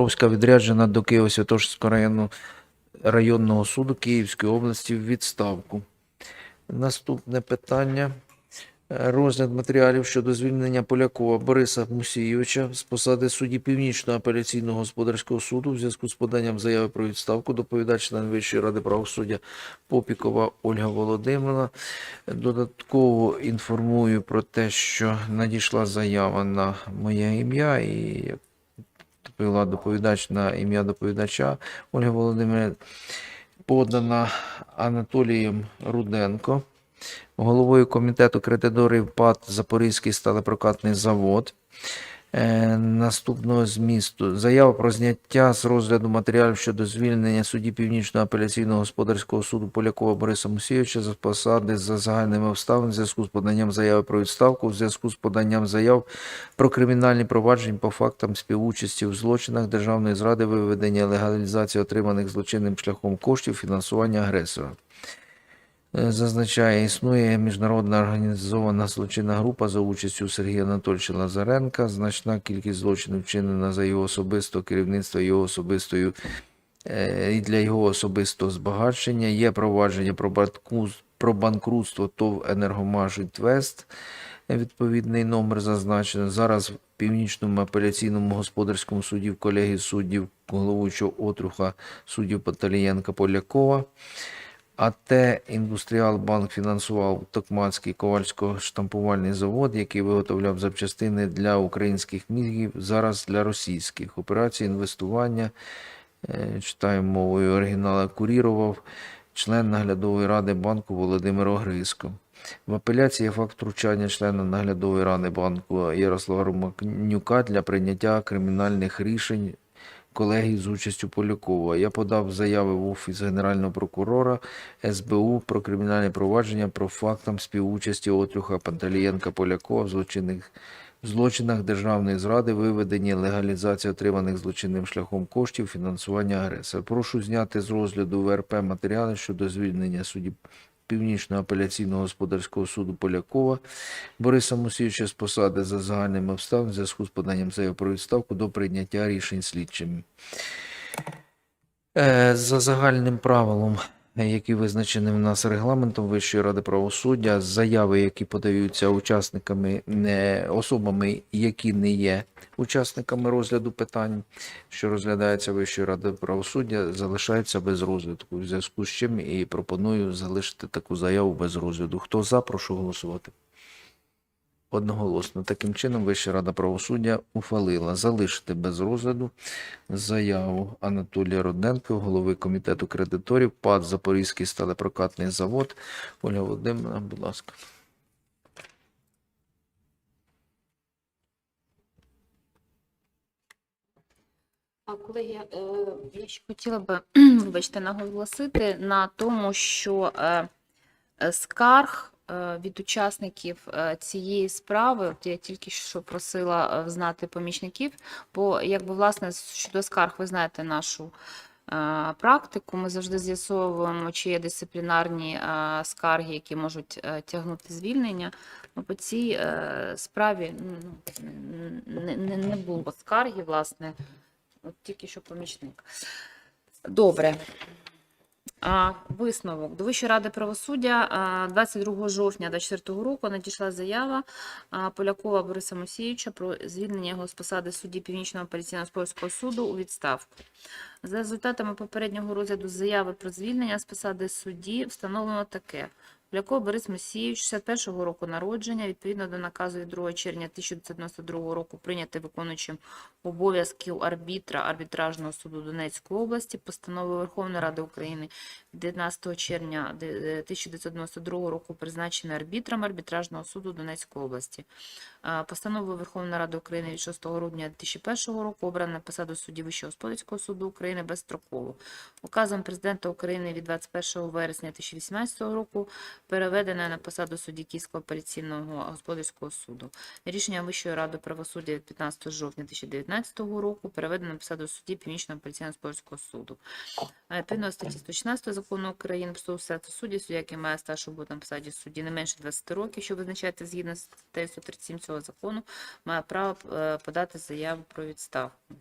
Покровська відряджена до Києво-Святошинського району, районного суду Київської області в відставку. Наступне питання. Розгляд матеріалів щодо звільнення Полякова Бориса Мусійовича з посади судді Північного апеляційного господарського суду в зв'язку з поданням заяви про відставку доповідач член Вищої ради правосуддя Попікова Ольга Володимирівна. Додатково інформую про те, що надійшла заява на моє ім'я і як відповіла доповідач на ім'я доповідача Ольга Володимирівна, подана Анатолієм Руденко, головою комітету кредиторів ПАД Запорізький сталепрокатний завод. Е, Наступного змісту заява про зняття з розгляду матеріалів щодо звільнення судді Північного апеляційного господарського суду Полякова Бориса Мусійовича з посади за загальними обставинами в зв'язку з поданням заяви про відставку, в зв'язку з поданням заяв про кримінальні провадження по фактам співучасті в злочинах державної зради, виведення легалізації отриманих злочинним шляхом коштів, фінансування агресора. Е, Зазначає, існує міжнародна організована злочинна група за участю Сергія Анатольовича Лазаренка. Значна кількість злочинів вчинена за його особистого керівництва, його особистою е, і для його особистого збагачення. Є провадження про, банкрут- про банкрутство ТОВ «Енергомаш Інвест». Відповідний номер зазначено. Зараз в Північному апеляційному господарському суді в колегії суддів головуючого отруха суддів Паталієнка Полякова. АТ «Індустріалбанк» фінансував Токмацький ковальсько-штампувальний завод, який виготовляв запчастини для українських мігів, зараз для російських. Операції інвестування, е, читаємо мовою оригінала, курірував член наглядової ради банку Володимир Огризко. В апеляції факт втручання члена наглядової ради банку Ярослава Романюка для прийняття кримінальних рішень колегії з участю Полякова. Я подав заяви в Офіс Генерального прокурора СБУ про кримінальне провадження про фактам співучасті Отрюха Пантелієнка Полякова в злочинних злочинах державної зради, виведення легалізації отриманих злочинним шляхом коштів, фінансування агресора. Прошу зняти з розгляду ВРП матеріали щодо звільнення судді Північного апеляційного господарського суду Полякова Бориса Мусійовича з посади за загальними обставинами в зв'язку з поданням заяви про відставку до прийняття рішень слідчими. Е, За загальним правилом, який визначений в нас регламентом Вищої ради правосуддя, заяви, які подаються учасниками, не, особами, які не є учасниками розгляду питань, що розглядається Вищою радою правосуддя, залишаються без розгляду. В зв'язку з чим і пропоную залишити таку заяву без розгляду. Хто за, прошу голосувати. Одноголосно. Таким чином, Вища рада правосуддя ухвалила залишити без розгляду заяву Анатолія Руденко, голови комітету кредиторів ПАД Запорізький сталепрокатний завод. Оля Володимирівна, будь ласка. Колеги, е, я ще хотіла би вибачте, наголосити на тому, що е, е, скарг від учасників е, цієї справи, от я тільки що просила е, знати помічників, бо якби власне щодо скарг, ви знаєте нашу е, практику. Ми завжди з'ясовуємо, чи є дисциплінарні е, скарги, які можуть е, тягнути звільнення. Ну, По цій е, справі не, не, не було скарги, власне. От тільки що помічник. Добре. Висновок. До Вищої ради правосуддя 22 жовтня 2024 року надійшла заява Полякова Бориса Мосійовича про звільнення його з посади судді Північного апеляційного спольського суду у відставку. За результатами попереднього розгляду заяви про звільнення з посади судді встановлено таке. Поляков Борис Мосійович, 61-го року народження, відповідно до наказу від 2 червня 1992 року, прийнятий виконуючим обов'язків арбітра арбітражного суду Донецької області, постанови Верховної Ради України 19 червня е, 1992 року призначений арбітром арбітражного суду Донецької області. Е, Постановою Верховної Ради України від 6 грудня 2001 року обрано на посаду судді Вищого господарського суду України безстроково. Указом президента України від 21 вересня 2018 року переведена на посаду судді Київського апеляційного господарського суду. Рішення Вищої ради правосуддя від 15 жовтня 2019 року переведено на посаду судді Північного апеляційного господарського суду. А Відповідно статті 116 закону України про статус судді, суддя, який має стаж роботи на посаді судді не менше 20 років, що визначається згідно з статтею 137 цього закону, має право е, подати заяву про відставку.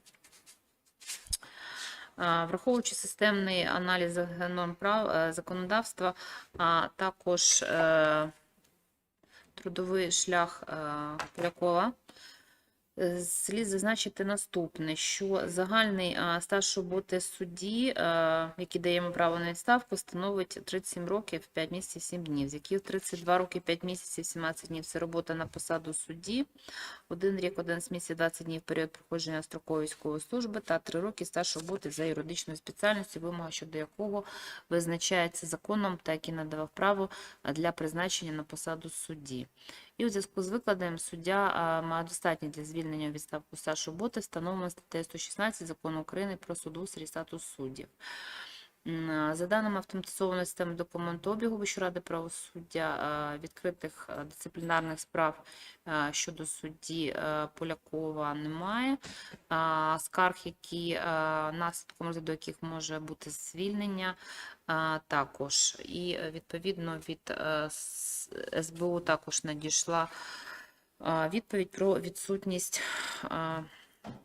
Враховуючи системний аналіз норм прав е, законодавства, а також е, трудовий шлях е, Полякова, слід зазначити наступне, що загальний е, стаж роботи судді, е, який дає йому право на відставку, становить 37 років, 5 місяців, 7 днів, з яких 32 роки, 5 місяців, 17 днів – це робота на посаду судді, один рік, 11 місяців, 20 днів – період проходження строкової військової служби та 3 роки стаж роботи за юридичною спеціальністю, вимога щодо якого визначається законом та який надавав право для призначення на посаду судді. І у зв'язку з викладенням суддя має достатньо для звільнення у відставку Сашу Боти, встановлено статтею 116 Закону України про судоустрій і статус суддів. За даними автоматизованої системи документообігу Вищої ради правосуддя, відкритих дисциплінарних справ щодо судді Полякова немає. Скарг, які наслідком розгляду яких може бути звільнення, також. І відповідно від е, СБУ також надійшла відповідь про відсутність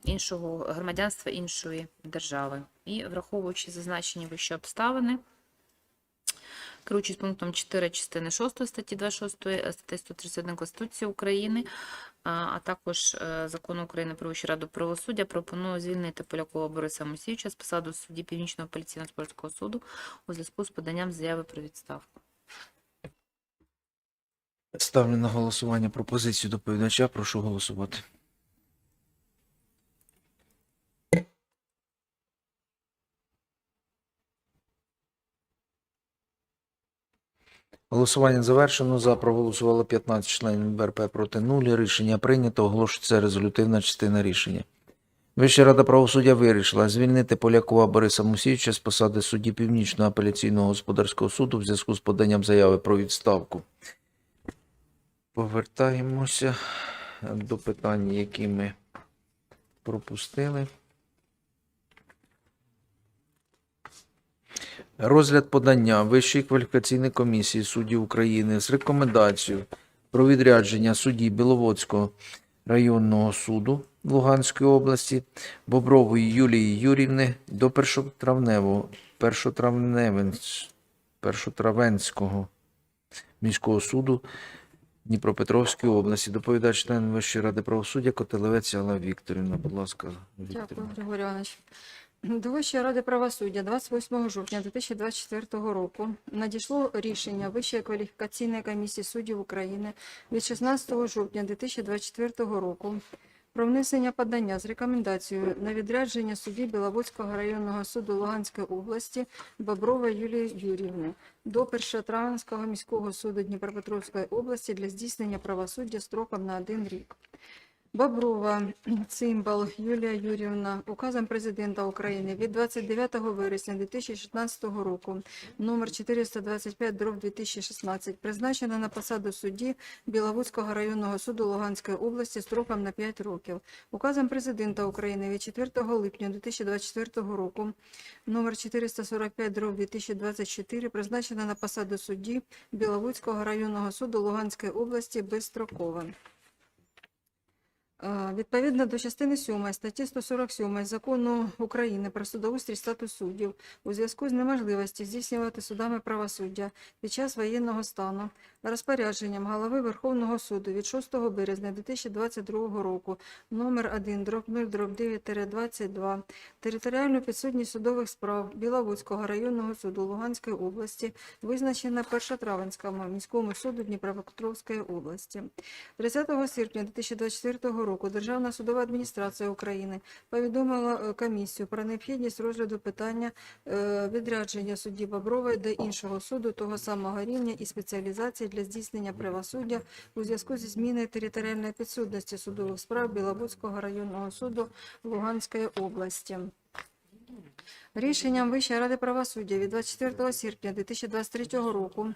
іншого громадянства іншої держави. І враховуючи зазначені вище обставини, керуючись пунктом 4 частини 6 статті 26 е, статті 131 Конституції України, а, також е, Закону України про Вищу раду правосуддя, пропоную звільнити Полякова Бориса Мусійовича з посаду судді Північного апеляційного спортського суду у зв'язку з поданням заяви про відставку. Ставлю на голосування пропозицію доповідача. Прошу голосувати. Голосування завершено. За проголосувало 15 членів БРП проти 0. Рішення прийнято. Оголошується резолютивна частина рішення. Вища рада правосуддя вирішила звільнити Полякова Бориса Мусійовича з посади судді Північного апеляційного господарського суду в зв'язку з поданням заяви про відставку. Повертаємося до питань, які ми пропустили. Розгляд подання Вищої кваліфікаційної комісії суддів України з рекомендацією про відрядження судді Біловодського районного суду Луганської області Бобрової Юлії Юрівни до першотравневого першотравенського міського суду Дніпропетровської області. Доповідач член Вищої ради правосуддя Котелевець Алла Вікторівна. Будь ласка, Дякую, Григорій Іванович. До Вищої ради правосуддя 28 жовтня 2024 року надійшло рішення Вищої кваліфікаційної комісії суддів України від 16 жовтня 2024 року про внесення подання з рекомендацією на відрядження судді Біловодського районного суду Луганської області Боброва Юлії Юрівни до Першотравенського міського суду Дніпропетровської області для здійснення правосуддя строком на один рік. Боброва Цимбал Юлія Юрівна указом президента України від 29 вересня 2016 року номер 425 дроб 2016 призначена на посаду судді Біловодського районного суду Луганської області строком на 5 років. Указом президента України від 4 липня 2024 року номер 445 дроб 2024 призначена на посаду судді Біловодського районного суду Луганської області безстроково. Е, Відповідно до частини 7 статті 147 Закону України про судоустрій статус суддів у зв'язку з неможливості здійснювати судами правосуддя під час воєнного стану розпорядженням голови Верховного суду від 6 березня 2022 року номер 1 дроб 0 дроб 9-22 територіальну підсудність судових справ Біловодського районного суду Луганської області визначена Першотравенському міському суду Дніпропетровської області. 30 серпня 2024 року Державна судова адміністрація України повідомила е, комісію про необхідність розгляду питання е, відрядження судді Бобрової до іншого суду того самого рівня і спеціалізації для здійснення правосуддя у зв'язку зі зміною територіальної підсудності судових справ Біловодського районного суду Луганської області. Рішенням Вищої ради правосуддя від 24 серпня 2023 року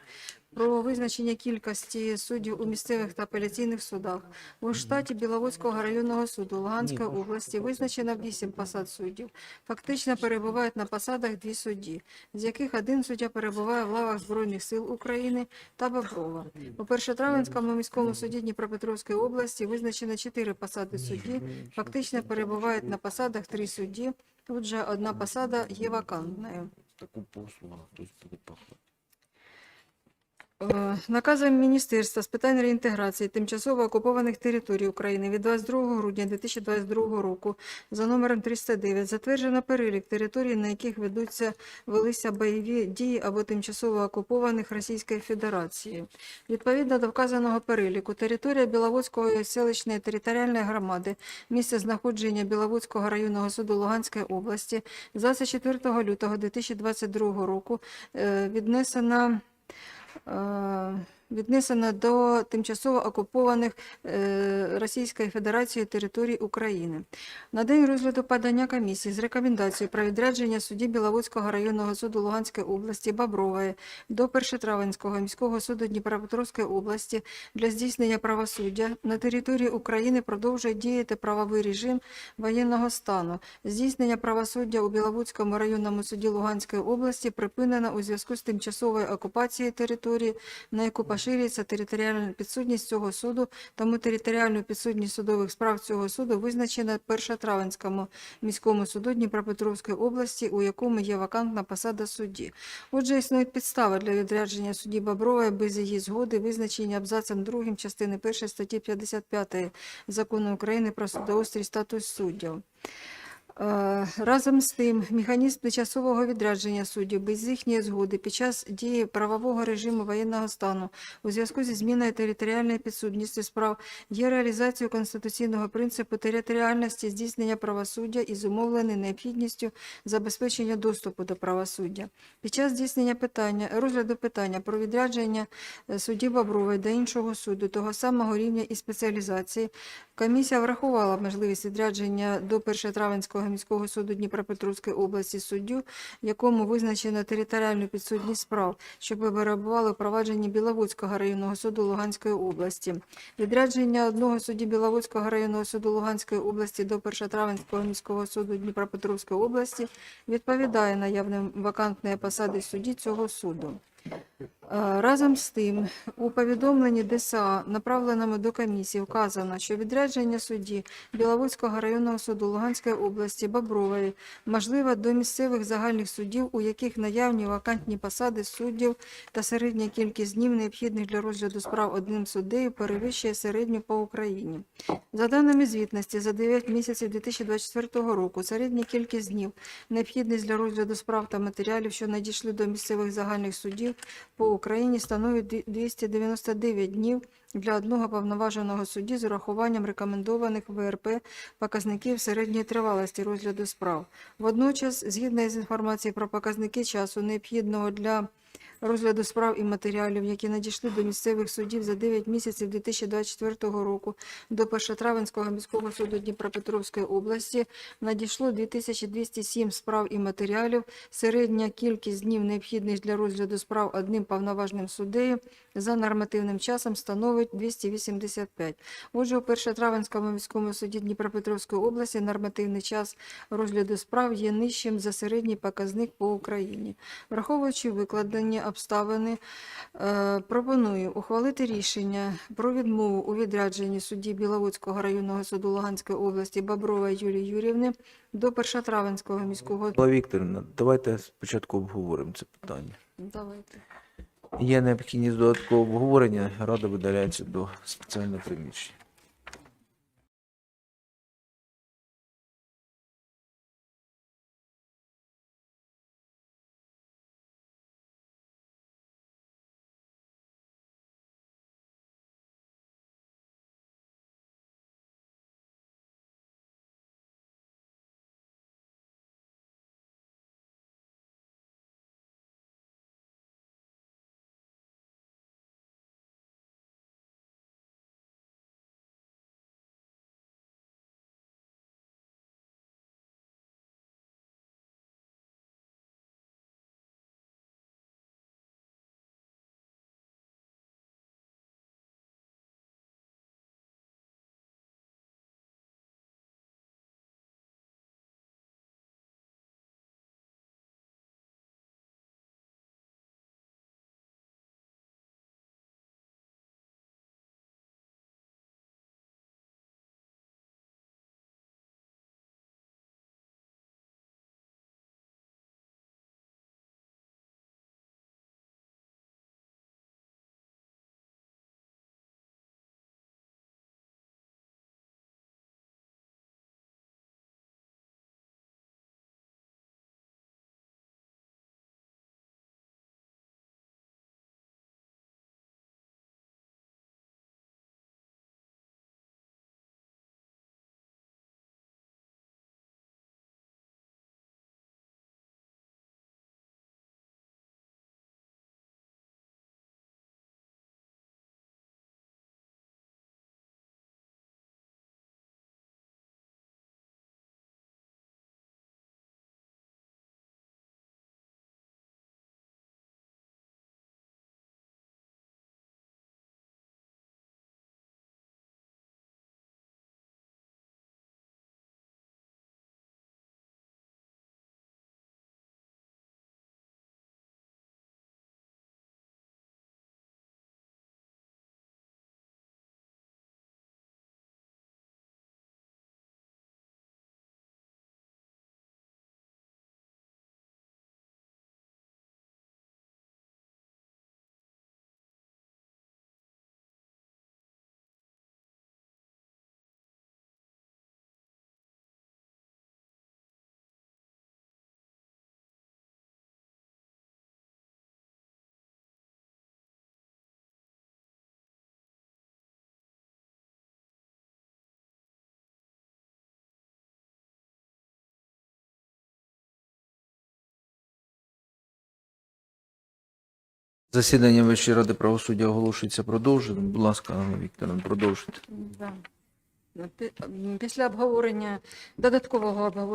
про визначення кількості суддів у місцевих та апеляційних судах у штаті Біловодського районного суду Луганської області визначено 8 посад суддів. Фактично перебувають на посадах дві судді, з яких один суддя перебуває в лавах Збройних сил України та Боброва. У Першотравенському міському суді Дніпропетровської області визначено 4 посади судді. Фактично перебувають на посадах три судді, Отже, одна посада є вакантною. Таку послугу хтось буде пахати. Е, Наказом Міністерства з питань реінтеграції тимчасово окупованих територій України від 22 грудня 2022 року за номером 309 затверджено перелік територій, на яких ведуться велися бойові дії або тимчасово окупованих Російською Федерацією. Відповідно до вказаного переліку, територія Біловодської селищної територіальної громади, місце знаходження Біловодського районного суду Луганської області з 24 лютого 2022 року е, віднесена е, віднесено до тимчасово окупованих е, Російською Федерацією територій України. На день розгляду подання комісії з рекомендацією про відрядження судді Біловодського районного суду Луганської області Бобрової до Першотравенського міського суду Дніпропетровської області для здійснення правосуддя на території України продовжує діяти правовий режим воєнного стану. Здійснення правосуддя у Біловодському районному суді Луганської області припинено у зв'язку з тимчасовою окупацією території, на яку поширюється територіальна підсудність цього суду, тому територіальну підсудність судових справ цього суду визначена Першотравенському міському суду Дніпропетровської області, у якому є вакантна посада судді. Отже, існують підстави для відрядження судді Бобрової без її згоди, визначені абзацем 2 частини 1 статті 55 Закону України про судоустрій статус суддів. Е, Разом з тим, механізм тимчасового відрядження суддів без їхньої згоди під час дії правового режиму воєнного стану у зв'язку зі зміною територіальної підсудності справ є реалізацією конституційного принципу територіальності здійснення правосуддя і зумовлений необхідністю забезпечення доступу до правосуддя. Під час здійснення питання, розгляду питання про відрядження е, судді Бобрової до іншого суду того самого рівня і спеціалізації, комісія врахувала можливість відрядження до Першотравенського міського суду Дніпропетровської області суддю, якому визначено територіальну підсудність справ, що перебували у провадженні Біловодського районного суду Луганської області. Відрядження одного судді Біловодського районного суду Луганської області до Першотравенського міського суду Дніпропетровської області відповідає наявним вакантної посади судді цього суду. Е, Разом з тим, у повідомленні ДСА, направленому до комісії, вказано, що відрядження судді Біловодського районного суду Луганської області Бобрової можливо до місцевих загальних судів, у яких наявні вакантні посади суддів та середня кількість днів, необхідних для розгляду справ одним суддею, перевищує середню по Україні. За даними звітності, за 9 місяців 2024 року середня кількість днів, необхідність для розгляду справ та матеріалів, що надійшли до місцевих загальних судів по Україні, становить дві- 299 днів для одного повноваженого судді з урахуванням рекомендованих ВРП показників середньої тривалості розгляду справ. Водночас, згідно з інформацією про показники часу, необхідного для розгляду справ і матеріалів, які надійшли до місцевих судів за 9 місяців 2024 року до Першотравенського міського суду Дніпропетровської області надійшло 2207 справ і матеріалів. Середня кількість днів необхідних для розгляду справ одним повноважним суддею за нормативним часом становить 285. Отже, у Першотравенському міському суді Дніпропетровської області нормативний час розгляду справ є нижчим за середній показник по Україні. Враховуючи викладені обставини, е, пропоную ухвалити рішення про відмову у відрядженні судді Біловодського районного суду Луганської області Боброва Юлії Юрівни до Першотравенського міського. Микола Вікторівна, давайте спочатку обговоримо це питання. Давайте. Є необхідність додаткового обговорення, рада видаляється до спеціального приміщення. Засідання Вищої ради правосуддя оголошується продовженим. Будь ласка, Анна продовжуйте. Пі- Після обговорення, додаткового обговорення